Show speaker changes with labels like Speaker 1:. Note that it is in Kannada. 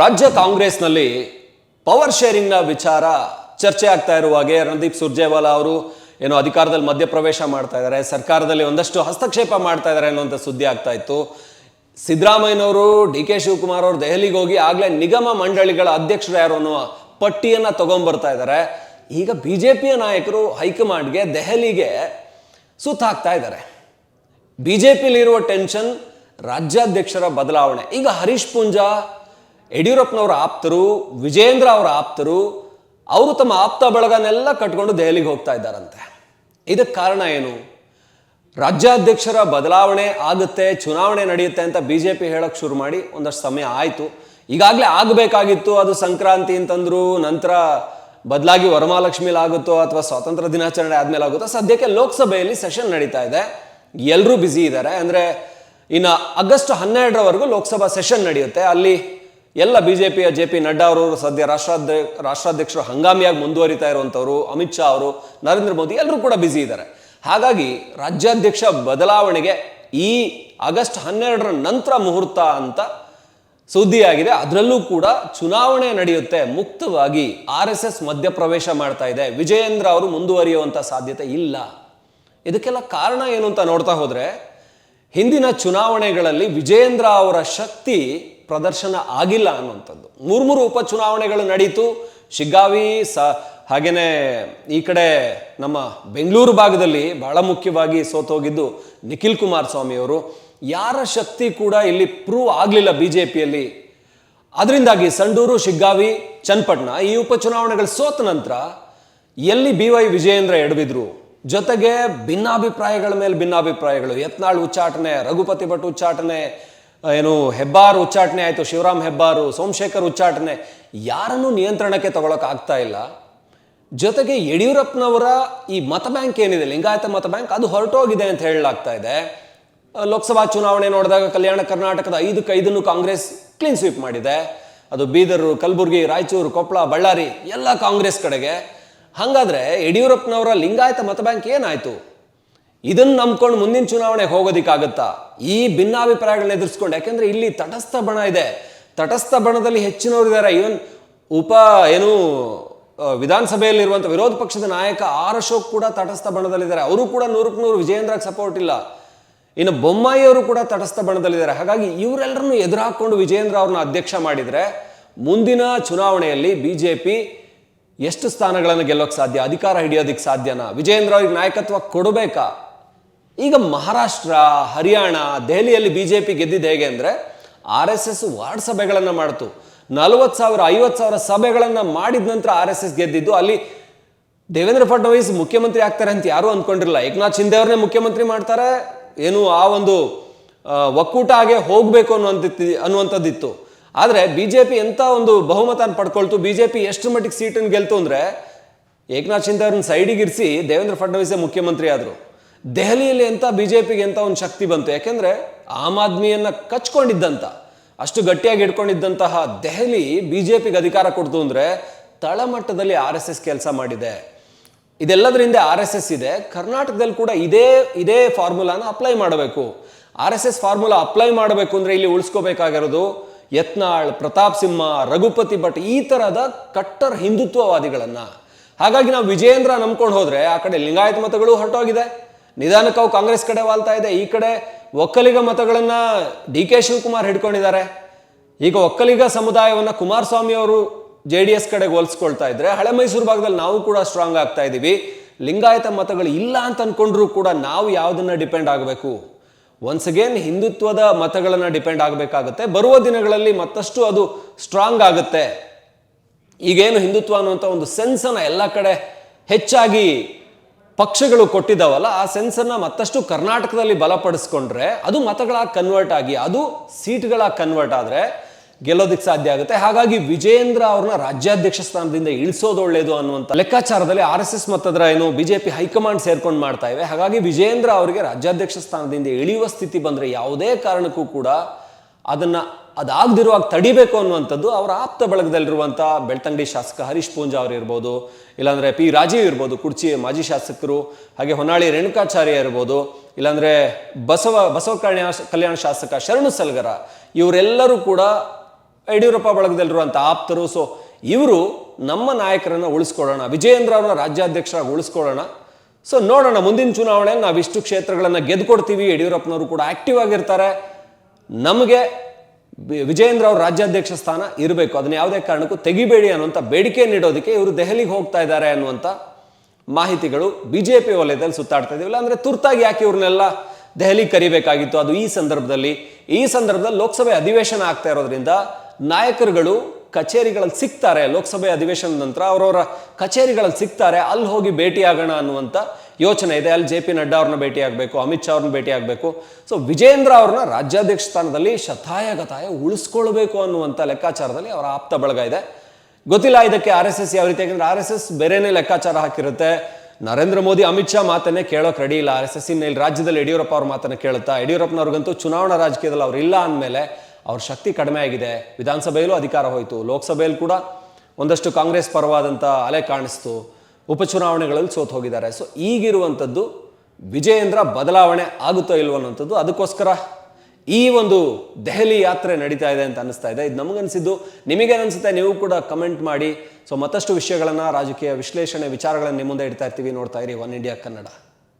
Speaker 1: ರಾಜ್ಯ ಕಾಂಗ್ರೆಸ್ನಲ್ಲಿ ಪವರ್ ಶೇರಿಂಗ್ನ ವಿಚಾರ ಚರ್ಚೆ ಆಗ್ತಾ ಇರುವಾಗೆ ರಣದೀಪ್ ಸುರ್ಜೇವಾಲಾ ಅವರು ಏನೋ ಅಧಿಕಾರದಲ್ಲಿ ಮಧ್ಯಪ್ರವೇಶ ಮಾಡ್ತಾ ಇದ್ದಾರೆ, ಸರ್ಕಾರದಲ್ಲಿ ಒಂದಷ್ಟು ಹಸ್ತಕ್ಷೇಪ ಮಾಡ್ತಾ ಇದ್ದಾರೆ ಅನ್ನೋಂಥ ಸುದ್ದಿ ಆಗ್ತಾ ಇತ್ತು. ಸಿದ್ದರಾಮಯ್ಯನವರು ಡಿ ಕೆ ಶಿವಕುಮಾರ್ ಅವರು ದೆಹಲಿಗೆ ಹೋಗಿ ಆಗಲೇ ನಿಗಮ ಮಂಡಳಿಗಳ ಅಧ್ಯಕ್ಷರು ಯಾರು ಅನ್ನೋ ಪಟ್ಟಿಯನ್ನು ತಗೊಂಡ್ಬರ್ತಾ ಇದ್ದಾರೆ. ಈಗ ಬಿ ಜೆ ಪಿಯ ನಾಯಕರು ಹೈಕಮಾಂಡ್ಗೆ ದೆಹಲಿಗೆ ಸುತ್ತಾಕ್ತಾ ಇದ್ದಾರೆ. ಬಿ ಜೆ ಪಿಲಿರುವ ಟೆನ್ಷನ್, ರಾಜ್ಯಾಧ್ಯಕ್ಷರ ಬದಲಾವಣೆ. ಈಗ ಹರೀಶ್ ಪೂಂಜಾ ಯಡಿಯೂರಪ್ಪನವರ ಆಪ್ತರು ವಿಜೇಂದ್ರ ಅವರ ಆಪ್ತರು, ಅವರು ತಮ್ಮ ಆಪ್ತ ಬಳಗನೆಲ್ಲ ಕಟ್ಕೊಂಡು ದೆಹಲಿಗೆ ಹೋಗ್ತಾ ಇದ್ದಾರಂತೆ. ಇದಕ್ಕೆ ಕಾರಣ ಏನು? ರಾಜ್ಯಾಧ್ಯಕ್ಷರ ಬದಲಾವಣೆ ಆಗುತ್ತೆ, ಚುನಾವಣೆ ನಡೆಯುತ್ತೆ ಅಂತ ಬಿ ಜೆ ಪಿ ಹೇಳಕ್ಕೆ ಶುರು ಮಾಡಿ ಒಂದಷ್ಟು ಸಮಯ ಆಯಿತು. ಈಗಾಗಲೇ ಆಗಬೇಕಾಗಿತ್ತು, ಅದು ಸಂಕ್ರಾಂತಿ ಅಂತಂದ್ರು ನಂತರ ಬದಲಾಗಿ ವರಮಹಾಲಕ್ಷ್ಮಿಲಿ ಆಗುತ್ತೋ ಅಥವಾ ಸ್ವಾತಂತ್ರ್ಯ ದಿನಾಚರಣೆ ಆದಮೇಲೆ ಆಗುತ್ತೋ, ಸದ್ಯಕ್ಕೆ ಲೋಕಸಭೆಯಲ್ಲಿ ಸೆಷನ್ ನಡೀತಾ ಇದೆ. ಎಲ್ಲರೂ ಬ್ಯುಸಿ ಇದ್ದಾರೆ. ಅಂದರೆ ಇನ್ನು ಆಗಸ್ಟ್ ಹನ್ನೆರಡರವರೆಗೂ ಲೋಕಸಭಾ ಸೆಷನ್ ನಡೆಯುತ್ತೆ. ಅಲ್ಲಿ ಎಲ್ಲ ಬಿ ಜೆ ಪಿಯ ಜೆ ಪಿ ನಡ್ಡಾ ಅವರು ಸದ್ಯ ರಾಷ್ಟ್ರಾಧ್ಯ ರಾಷ್ಟ್ರಾಧ್ಯಕ್ಷರು ಹಂಗಾಮಿಯಾಗಿ ಮುಂದುವರಿತಾ ಇರುವಂಥವ್ರು, ಅಮಿತ್ ಶಾ ಅವರು, ನರೇಂದ್ರ ಮೋದಿ ಎಲ್ಲರೂ ಕೂಡ ಬ್ಯುಸಿ ಇದ್ದಾರೆ. ಹಾಗಾಗಿ ರಾಜ್ಯಾಧ್ಯಕ್ಷ ಬದಲಾವಣೆಗೆ ಈ ಆಗಸ್ಟ್ ಹನ್ನೆರಡರ ನಂತರ ಮುಹೂರ್ತ ಅಂತ ಸುದ್ದಿಯಾಗಿದೆ. ಅದರಲ್ಲೂ ಕೂಡ ಚುನಾವಣೆ ನಡೆಯುತ್ತೆ. ಮುಕ್ತವಾಗಿ ಆರ್ ಎಸ್ ಎಸ್ ಮಧ್ಯಪ್ರವೇಶ ಮಾಡ್ತಾ ಇದೆ. ವಿಜಯೇಂದ್ರ ಅವರು ಮುಂದುವರಿಯುವಂಥ ಸಾಧ್ಯತೆ ಇಲ್ಲ. ಇದಕ್ಕೆಲ್ಲ ಕಾರಣ ಏನು ಅಂತ ನೋಡ್ತಾ ಹೋದರೆ, ಹಿಂದಿನ ಚುನಾವಣೆಗಳಲ್ಲಿ ವಿಜಯೇಂದ್ರ ಅವರ ಶಕ್ತಿ ಪ್ರದರ್ಶನ ಆಗಿಲ್ಲ ಅನ್ನುವಂಥದ್ದು. ಮೂರು ಉಪಚುನಾವಣೆಗಳು ನಡೀತು. ಶಿಗ್ಗಾವಿ ಸ ಹಾಗೆಯೇ ಈ ಕಡೆ ನಮ್ಮ ಬೆಂಗಳೂರು ಭಾಗದಲ್ಲಿ ಬಹಳ ಮುಖ್ಯವಾಗಿ ಸೋತೋಗಿದ್ದು ನಿಖಿಲ್ ಕುಮಾರಸ್ವಾಮಿ ಅವರು. ಯಾರ ಶಕ್ತಿ ಕೂಡ ಇಲ್ಲಿ ಪ್ರೂವ್ ಆಗಲಿಲ್ಲ ಬಿ ಜೆ ಅದರಿಂದಾಗಿ ಸಂಡೂರು, ಶಿಗ್ಗಾವಿ, ಚನ್ನಪಟ್ಟಣ ಈ ಉಪಚುನಾವಣೆಗಳು ಸೋತ ನಂತರ ಎಲ್ಲಿ ಬಿ ವೈ ವಿಜಯೇಂದ್ರ ಎಡವಿದ್ರು? ಜೊತೆಗೆ ಭಿನ್ನಾಭಿಪ್ರಾಯಗಳ ಮೇಲೆ ಭಿನ್ನಾಭಿಪ್ರಾಯಗಳು. ಯತ್ನಾಳ್ ಉಚ್ಚಾಟನೆ, ರಘುಪತಿ ಭಟ್ ಉಚ್ಚಾಟನೆ ಏನು ಹೆಬ್ಬಾರ್ ಉಚ್ಚಾಟನೆ ಆಯಿತು, ಶಿವರಾಮ್ ಹೆಬ್ಬಾರು, ಸೋಮಶೇಖರ್ ಉಚ್ಚಾಟನೆ, ಯಾರನ್ನು ನಿಯಂತ್ರಣಕ್ಕೆ ತಗೊಳಕ್ ಆಗ್ತಾ ಇಲ್ಲ. ಜೊತೆಗೆ ಯಡಿಯೂರಪ್ಪನವರ ಈ ಮತ ಬ್ಯಾಂಕ್ ಏನಿದೆ, ಲಿಂಗಾಯತ ಮತ ಬ್ಯಾಂಕ್, ಅದು ಹೊರಟೋಗಿದೆ ಅಂತ ಹೇಳಲಾಗ್ತಾ ಇದೆ. ಲೋಕಸಭಾ ಚುನಾವಣೆ ನೋಡಿದಾಗ ಕಲ್ಯಾಣ ಕರ್ನಾಟಕದ ಐದು ಕೈದನ್ನು ಕಾಂಗ್ರೆಸ್ ಕ್ಲೀನ್ ಸ್ವೀಪ್ ಮಾಡಿದೆ. ಅದು ಬೀದರು, ಕಲಬುರಗಿ, ರಾಯಚೂರು ಕೊಪ್ಪಳ ಬಳ್ಳಾರಿ, ಎಲ್ಲ ಕಾಂಗ್ರೆಸ್ ಕಡೆಗೆ. ಹಾಗಾದರೆ ಯಡಿಯೂರಪ್ಪನವರ ಲಿಂಗಾಯತ ಮತ ಬ್ಯಾಂಕ್ ಏನಾಯ್ತು? ಇದನ್ನ ನಂಬ್ಕೊಂಡು ಮುಂದಿನ ಚುನಾವಣೆಗೆ ಹೋಗೋದಿಕ್ಕಾಗತ್ತಾ? ಈ ಭಿನ್ನಾಭಿಪ್ರಾಯಗಳನ್ನ ಎದುರಿಸ್ಕೊಂಡು, ಯಾಕೆಂದ್ರೆ ಇಲ್ಲಿ ತಟಸ್ಥ ಬಣ ಇದೆ. ತಟಸ್ಥ ಬಣದಲ್ಲಿ ಹೆಚ್ಚಿನವರು ಇದ್ದಾರೆ ಇವನ್ ಉಪ, ಏನು ವಿಧಾನಸಭೆಯಲ್ಲಿರುವಂಥ ವಿರೋಧ ಪಕ್ಷದ ನಾಯಕ ಆರ್ ಅಶೋಕ್ ಕೂಡ ತಟಸ್ಥ ಬಣದಲ್ಲಿದ್ದಾರೆ. ಅವರು ಕೂಡ ನೂರಕ್ಕೆ ನೂರು ವಿಜಯೇಂದ್ರಗೆ ಸಪೋರ್ಟ್ ಇಲ್ಲ. ಇನ್ನು ಬೊಮ್ಮಾಯಿ ಅವರು ಕೂಡ ತಟಸ್ಥ ಬಣದಲ್ಲಿದ್ದಾರೆ. ಹಾಗಾಗಿ ಇವರೆಲ್ಲರನ್ನು ಎದುರಾಕೊಂಡು ವಿಜಯೇಂದ್ರ ಅವ್ರನ್ನ ಅಧ್ಯಕ್ಷ ಮಾಡಿದ್ರೆ ಮುಂದಿನ ಚುನಾವಣೆಯಲ್ಲಿ ಬಿಜೆಪಿ ಎಷ್ಟು ಸ್ಥಾನಗಳನ್ನು ಗೆಲ್ಲೋಕೆ ಸಾಧ್ಯ? ಅಧಿಕಾರ ಹಿಡಿಯೋದಕ್ಕೆ ಸಾಧ್ಯನಾ? ವಿಜಯೇಂದ್ರ ಅವ್ರಿಗೆ ನಾಯಕತ್ವ ಕೊಡಬೇಕಾ? ಈಗ ಮಹಾರಾಷ್ಟ್ರ, ಹರಿಯಾಣ, ದೆಹಲಿಯಲ್ಲಿ ಬಿ ಜೆ ಪಿ ಗೆದ್ದಿದ್ದು ಹೇಗೆ ಅಂದರೆ ಆರ್ ಎಸ್ ಎಸ್ ವಾರ್ಡ್ ಸಭೆಗಳನ್ನು ಮಾಡ್ತು. ನಲವತ್ತು ಸಾವಿರ, ಐವತ್ತು ಸಾವಿರ ಸಭೆಗಳನ್ನು ಮಾಡಿದ ನಂತರ ಆರ್ ಎಸ್ ಎಸ್ ಗೆದ್ದಿದ್ದು. ಅಲ್ಲಿ ದೇವೇಂದ್ರ ಫಡ್ನವೀಸ್ ಮುಖ್ಯಮಂತ್ರಿ ಆಗ್ತಾರೆ ಅಂತ ಯಾರೂ ಅಂದ್ಕೊಂಡಿರಲ್ಲ ಏಕನಾಥ್ ಶಿಂದೆ ಅವ್ರನ್ನೇ ಮುಖ್ಯಮಂತ್ರಿ ಮಾಡ್ತಾರೆ. ಏನು ಆ ಒಂದು ಒಕ್ಕೂಟ ಹಾಗೆ ಹೋಗಬೇಕು ಅನ್ನುವಂಥದ್ದು ಅನ್ನುವಂಥದ್ದಿತ್ತು. ಆದರೆ ಬಿ ಜೆ ಪಿ ಎಂಥ ಒಂದು ಬಹುಮತ ಪಡ್ಕೊಳ್ತು. ಬಿ ಜೆ ಪಿ ಎಷ್ಟು ಮಟ್ಟಿಗೆ ಸೀಟನ್ನು ಗೆಲ್ತು ಅಂದರೆ ಏಕನಾಥ್ ಶಿಂದೆ ಅವ್ರನ್ನ ಸೈಡಿಗೆ ಇರಿಸಿ ದೇವೇಂದ್ರ ಫಡ್ನವೀಸೇ ಮುಖ್ಯಮಂತ್ರಿ ಆದರು. ದೆಹಲಿಯಲ್ಲಿ ಎಂಥ ಬಿ ಜೆ ಪಿಗೆ ಎಂಥ ಒಂದು ಶಕ್ತಿ ಬಂತು. ಯಾಕೆಂದರೆ ಆಮ್ ಆದ್ಮಿಯನ್ನು ಕಚ್ಕೊಂಡಿದ್ದಂಥ ಅಷ್ಟು ಗಟ್ಟಿಯಾಗಿ ಇಟ್ಕೊಂಡಿದ್ದಂತಹ ದೆಹಲಿ ಬಿ ಜೆ ಪಿಗೆ ಅಧಿಕಾರ ಕೊಡ್ತು ಅಂದರೆ ತಳಮಟ್ಟದಲ್ಲಿ ಆರ್ ಎಸ್ ಎಸ್ ಕೆಲಸ ಮಾಡಿದೆ. ಇದೆಲ್ಲದರಿಂದ ಆರ್ ಎಸ್ ಎಸ್ ಇದೆ. ಕರ್ನಾಟಕದಲ್ಲಿ ಕೂಡ ಇದೇ ಇದೇ ಫಾರ್ಮುಲಾನ ಅಪ್ಲೈ ಮಾಡಬೇಕು. R S S formula apply ಮಾಡಬೇಕು ಅಂದರೆ ಇಲ್ಲಿ ಉಳಿಸ್ಕೋಬೇಕಾಗಿರೋದು ಯತ್ನಾಳ್, ಪ್ರತಾಪ್ ಸಿಂಹ, ರಘುಪತಿ ಭಟ್ ಈ ಥರದ ಕಟ್ಟರ್ ಹಿಂದುತ್ವವಾದಿಗಳನ್ನು. ಹಾಗಾಗಿ ನಾವು ವಿಜಯೇಂದ್ರ ನಂಬ್ಕೊಂಡು ಹೋದರೆ ಆ ಕಡೆ ಲಿಂಗಾಯತ ಮತಗಳು ಹೊರಟೋಗಿದೆ. ನಿಧಾನಕ್ಕೆ ಕಾಂಗ್ರೆಸ್ ಕಡೆ ವಾಲ್ತಾ ಇದೆ. ಈ ಕಡೆ ಒಕ್ಕಲಿಗ ಮತಗಳನ್ನು ಡಿ ಕೆ ಶಿವಕುಮಾರ್ ಹಿಡ್ಕೊಂಡಿದ್ದಾರೆ. ಈಗ ಒಕ್ಕಲಿಗ ಸಮುದಾಯವನ್ನ ಕುಮಾರಸ್ವಾಮಿ ಅವರು ಜೆ ಡಿ ಎಸ್ ಕಡೆಗೆ ಹೋಲಿಸ್ಕೊಳ್ತಾ ಇದ್ರೆ ಹಳೆ ಮೈಸೂರು ಭಾಗದಲ್ಲಿ ನಾವು ಕೂಡ ಸ್ಟ್ರಾಂಗ್ ಆಗ್ತಾ ಇದ್ದೀವಿ ಲಿಂಗಾಯತ ಮತಗಳು ಇಲ್ಲ ಅಂತ ಅನ್ಕೊಂಡ್ರು ಕೂಡ ನಾವು ಯಾವುದನ್ನ ಡಿಪೆಂಡ್ ಆಗಬೇಕು? ಒನ್ಸ್ ಅಗೇನ್ ಹಿಂದುತ್ವದ ಮತಗಳನ್ನ ಡಿಪೆಂಡ್ ಆಗಬೇಕಾಗುತ್ತೆ. ಬರುವ ದಿನಗಳಲ್ಲಿ ಮತ್ತಷ್ಟು ಅದು ಸ್ಟ್ರಾಂಗ್ ಆಗುತ್ತೆ. ಈಗೇನು ಹಿಂದುತ್ವ ಅನ್ನುವಂಥ ಒಂದು ಸೆನ್ಸನ್ನು ಎಲ್ಲ ಕಡೆ ಹೆಚ್ಚಾಗಿ ಪಕ್ಷಗಳು ಕೊಟ್ಟಿದ್ದಾವಲ್ಲ, ಆ ಸೆನ್ಸರ್ನ ಮತ್ತಷ್ಟು ಕರ್ನಾಟಕದಲ್ಲಿ ಬಲಪಡಿಸ್ಕೊಂಡ್ರೆ ಅದು ಮತಗಳಾಗಿ ಕನ್ವರ್ಟ್ ಆಗಿ, ಅದು ಸೀಟ್ಗಳಾಗಿ ಕನ್ವರ್ಟ್ ಆದ್ರೆ ಗೆಲ್ಲೋದಕ್ಕೆ ಸಾಧ್ಯ ಆಗುತ್ತೆ. ಹಾಗಾಗಿ ವಿಜೇಂದ್ರ ಅವ್ರನ್ನ ರಾಜ್ಯಾಧ್ಯಕ್ಷ ಸ್ಥಾನದಿಂದ ಇಳಿಸೋದು ಒಳ್ಳೇದು ಅನ್ನುವಂಥ ಲೆಕ್ಕಾಚಾರದಲ್ಲಿ ಆರ್ ಎಸ್ ಎಸ್ ಮತ್ತದ್ರ ಏನು ಬಿಜೆಪಿ ಹೈಕಮಾಂಡ್ ಸೇರ್ಕೊಂಡು ಮಾಡ್ತಾ ಇವೆ. ಹಾಗಾಗಿ ವಿಜೇಂದ್ರ ಅವರಿಗೆ ರಾಜ್ಯಾಧ್ಯಕ್ಷ ಸ್ಥಾನದಿಂದ ಇಳಿಯುವ ಸ್ಥಿತಿ ಬಂದ್ರೆ ಯಾವುದೇ ಕಾರಣಕ್ಕೂ ಕೂಡ ಅದನ್ನ ಅದಾಗದಿರುವಾಗ ತಡಿಬೇಕು ಅನ್ನುವಂಥದ್ದು ಅವರ ಆಪ್ತ ಬಳಗದಲ್ಲಿರುವಂಥ ಬೆಳ್ತಂಗಡಿ ಶಾಸಕ ಹರೀಶ್ ಪೂಂಜಾ ಅವರು ಇರ್ಬೋದು, ಇಲ್ಲಾಂದರೆ ಪಿ ರಾಜೀವ್ ಇರ್ಬೋದು ಕುರ್ಚಿ ಮಾಜಿ ಶಾಸಕರು, ಹಾಗೆ ಹೊನ್ನಾಳಿ ರೇಣುಕಾಚಾರ್ಯ ಇರ್ಬೋದು, ಇಲ್ಲಾಂದರೆ ಬಸವ ಬಸವ ಕಲ್ಯಾಣ ಕಲ್ಯಾಣ ಶಾಸಕ ಶರಣು ಸಲ್ಗರ, ಇವರೆಲ್ಲರೂ ಕೂಡ ಯಡಿಯೂರಪ್ಪ ಬಳಗದಲ್ಲಿರುವಂಥ ಆಪ್ತರು. ಸೊ ಇವರು ನಮ್ಮ ನಾಯಕರನ್ನು ಉಳಿಸ್ಕೊಳ್ಳೋಣ, ವಿಜಯೇಂದ್ರ ಅವರನ್ನ ರಾಜ್ಯಾಧ್ಯಕ್ಷರಾಗಿ ಉಳಿಸ್ಕೊಳ್ಳೋಣ. ಸೊ ನೋಡೋಣ, ಮುಂದಿನ ಚುನಾವಣೆಯಲ್ಲಿ ನಾವು ಇಷ್ಟು ಕ್ಷೇತ್ರಗಳನ್ನು ಗೆದ್ದುಕೊಡ್ತೀವಿ ಯಡಿಯೂರಪ್ಪನವರು ಕೂಡ ಆಕ್ಟಿವ್ ಆಗಿರ್ತಾರೆ. ನಮಗೆ ವಿಜಯೇಂದ್ರ ಅವ್ರ ರಾಜ್ಯಾಧ್ಯಕ್ಷ ಸ್ಥಾನ ಇರಬೇಕು. ಅದನ್ನ ಯಾವುದೇ ಕಾರಣಕ್ಕೂ ತೆಗಿಬೇಡಿ ಅನ್ನುವಂಥ ಬೇಡಿಕೆ ನೀಡೋದಕ್ಕೆ ಇವರು ದೆಹಲಿಗೆ ಹೋಗ್ತಾ ಇದ್ದಾರೆ ಅನ್ನುವಂಥ ಮಾಹಿತಿಗಳು ಬಿ ಜೆ ಪಿ ವಲಯದಲ್ಲಿ ಸುತ್ತಾಡ್ತಾ ಇದ್ದೀವಿ. ಅಂದರೆ ತುರ್ತಾಗಿ ಯಾಕೆ ಇವ್ರನ್ನೆಲ್ಲ ದೆಹಲಿ ಕರಿಬೇಕಾಗಿತ್ತು? ಅದು ಈ ಸಂದರ್ಭದಲ್ಲಿ. ಈ ಸಂದರ್ಭದಲ್ಲಿ ಲೋಕಸಭೆ ಅಧಿವೇಶನ ಆಗ್ತಾ ಇರೋದ್ರಿಂದ ನಾಯಕರುಗಳು ಕಚೇರಿಗಳಲ್ಲಿ ಸಿಗ್ತಾರೆ. ಲೋಕಸಭೆ ಅಧಿವೇಶನದ ನಂತರ ಅವರವರ ಕಚೇರಿಗಳಲ್ಲಿ ಸಿಗ್ತಾರೆ. ಅಲ್ಲಿ ಹೋಗಿ ಭೇಟಿಯಾಗೋಣ ಅನ್ನುವಂಥ ಯೋಚನೆ ಇದೆ, ಅಲ್ಲಿ ಜೆ ಪಿ ನಡ್ಡಾ ಅವ್ರನ್ನ ಭೇಟಿ ಆಗಬೇಕು ಅಮಿತ್ ಶಾ ಅವ್ರನ್ನ ಭೇಟಿ ಆಗಬೇಕು ಸೊ ವಿಜೇಂದ್ರ ಅವ್ರನ್ನ ರಾಜ್ಯಾಧ್ಯಕ್ಷ ಸ್ಥಾನದಲ್ಲಿ ಶತಾಯ ಗತಾಯ ಉಳಿಸ್ಕೊಳ್ಬೇಕು ಅನ್ನುವಂಥ ಲೆಕ್ಕಾಚಾರದಲ್ಲಿ ಅವರ ಆಪ್ತ ಬಳಗ ಇದೆ. ಗೊತ್ತಿಲ್ಲ ಇದಕ್ಕೆ ಆರ್ ಎಸ್ ಎಸ್ ಯಾವ ರೀತಿ, ಯಾಕಂದ್ರೆ ಆರ್ ಎಸ್ ಎಸ್ ಬೇರೆನೇ ಲೆಕ್ಕಾಚಾರ ಹಾಕಿರುತ್ತೆ. ನರೇಂದ್ರ ಮೋದಿ, ಅಮಿತ್ ಶಾ ಮಾತನ್ನೇ ಕೇಳೋಕೆ ರೆಡಿ ಇಲ್ಲ. ಆರ್ ಎಸ್ ಎಸ್ ಇಲ್ಲಿ ರಾಜ್ಯದಲ್ಲಿ ಯಡಿಯೂರಪ್ಪ ಅವ್ರ ಮಾತನ್ನ ಕೇಳುತ್ತಾ, ಯಡಿಯೂರಪ್ಪನವ್ರಿಗಂತೂ ಚುನಾವಣಾ ರಾಜಕೀಯದಲ್ಲಿ ಅವ್ರು ಇಲ್ಲ ಅಂದಮೇಲೆ ಅವ್ರ ಶಕ್ತಿ ಕಡಿಮೆ ಆಗಿದೆ. ವಿಧಾನಸಭೆಯಲ್ಲೂ ಅಧಿಕಾರ ಹೋಯಿತು. ಲೋಕಸಭೆಯಲ್ಲಿ ಕೂಡ ಒಂದಷ್ಟು ಕಾಂಗ್ರೆಸ್ ಪರವಾದಂಥ ಅಲೆ ಕಾಣಿಸ್ತು. ಉಪಚುನಾವಣೆಗಳಲ್ಲಿ ಸೋತು ಹೋಗಿದ್ದಾರೆ. ಸೊ ಈಗಿರುವಂಥದ್ದು ವಿಜಯೇಂದ್ರ ಬದಲಾವಣೆ ಆಗುತ್ತೋ ಇಲ್ವೋ ಅನ್ನೋಂಥದ್ದು ಅದಕ್ಕೋಸ್ಕರ ಈ ಒಂದು ದೆಹಲಿ ಯಾತ್ರೆ ನಡೀತಾ ಇದೆ ಅಂತ ಅನಿಸ್ತಾ ಇದೆ. ಇದು ನಮಗನ್ಸಿದ್ದು ನಿಮಗೇನು ಅನಿಸುತ್ತೆ, ನೀವು ಕೂಡ ಕಮೆಂಟ್ ಮಾಡಿ. ಸೊ ಮತ್ತಷ್ಟು ವಿಷಯಗಳನ್ನು ರಾಜಕೀಯ ವಿಶ್ಲೇಷಣೆ ವಿಚಾರಗಳನ್ನು ನಿಮ್ಮ ಮುಂದೆ ಇಡ್ತಾ ಇರ್ತೀವಿ. ನೋಡ್ತಾ ಇರಿ, ಒನ್ ಇಂಡಿಯಾ ಕನ್ನಡ.